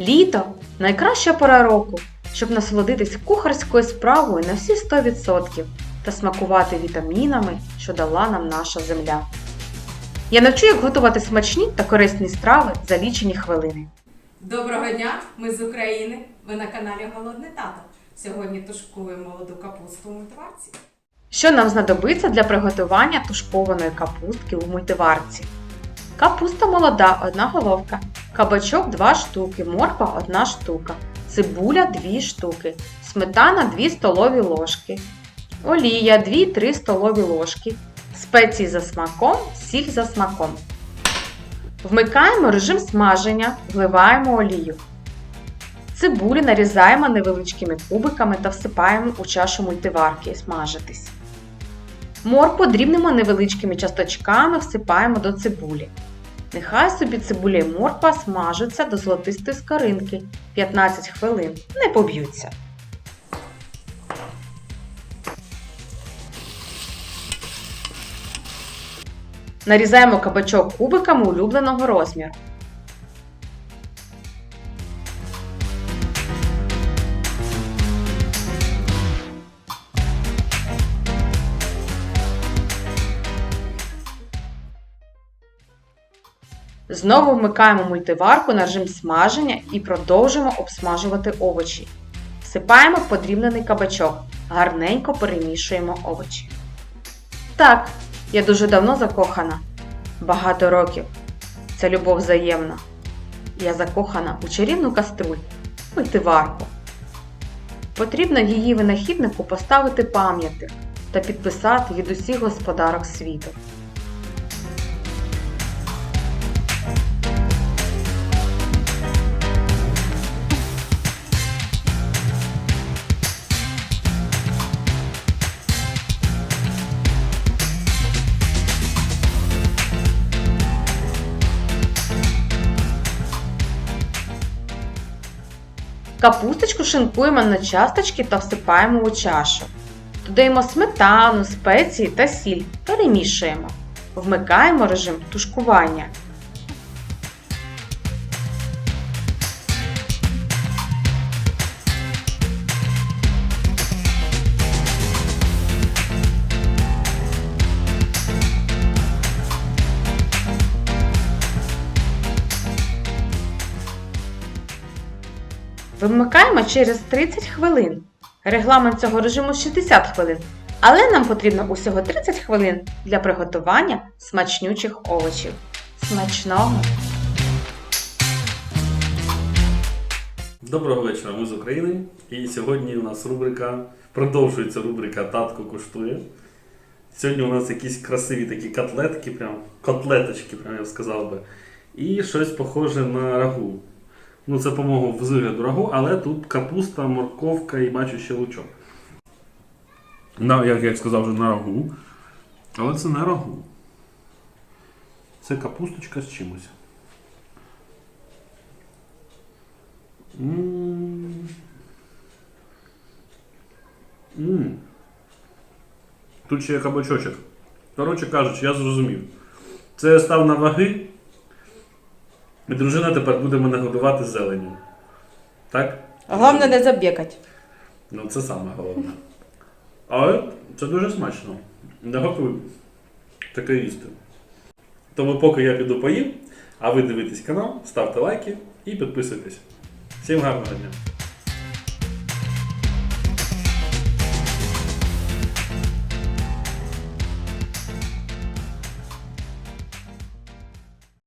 Літо найкраща пора року, щоб насолодитись кухарською справою на всі 100% та смакувати вітамінами, що дала нам наша земля. Я навчу, як готувати смачні та корисні страви за лічені хвилини. Доброго дня, ми з України. Ви на каналі Голодний Тато. Сьогодні тушкуємо молоду капусту у мультиварці. Що нам знадобиться для приготування тушкованої капустки у мультиварці? Капуста молода 1 головка, кабачок 2 штуки, морква 1 штука, цибуля 2 штуки, сметана 2 столові ложки, олія 2-3 столові ложки, спеції за смаком, сіль за смаком. Вмикаємо режим смаження, вливаємо олію. Цибулю нарізаємо невеличкими кубиками та всипаємо у чашу мультиварки смажитись. Моркву дрібнемо невеличкими часточками всипаємо до цибулі. Нехай собі цибуля і морква смажуться до золотистої скаринки 15 хвилин, не поб'ються. Нарізаємо кабачок кубиками улюбленого розміру. Знову вмикаємо мультиварку на режим смаження і продовжуємо обсмажувати овочі. Всипаємо подрібнений кабачок, гарненько перемішуємо овочі. Так, я дуже давно закохана. Багато років. Це любов взаємна. Я закохана у чарівну каструль, мультиварку. Потрібно її винахіднику поставити пам'ятник та підписати від усіх господарок світу. Капусточку шинкуємо на часточки та всипаємо у чашу. Додаємо сметану, спеції та сіль. Перемішуємо. Вмикаємо режим тушкування. Вимикаємо через 30 хвилин. Регламент цього режиму 60 хвилин, але нам потрібно усього 30 хвилин для приготування смачнючих овочів. Смачного! Доброго вечора, ми з України. І сьогодні у нас рубрика, продовжується рубрика Татко куштує. Сьогодні у нас якісь красиві такі котлетки, прям, котлеточки, прям я б сказав би. І щось похоже на рагу. Ну, це по-моєму в вигляду рагу, але тут капуста, морковка і бачу ще лучок. На, як я сказав вже на рагу. Але це не рагу. Це капусточка з чимось. М. М. Тут ще є кабачочок. Коротше кажучи, я зрозумів. Це я став на ваги. І дружина тепер буде мене годувати зеленню. Так? Головне не забігати. Ну, це саме головне. Але це дуже смачно. Не готую таке їсти. Тому поки я піду поїм, а ви дивитесь канал, ставте лайки і підписуйтесь. Всім гарного дня!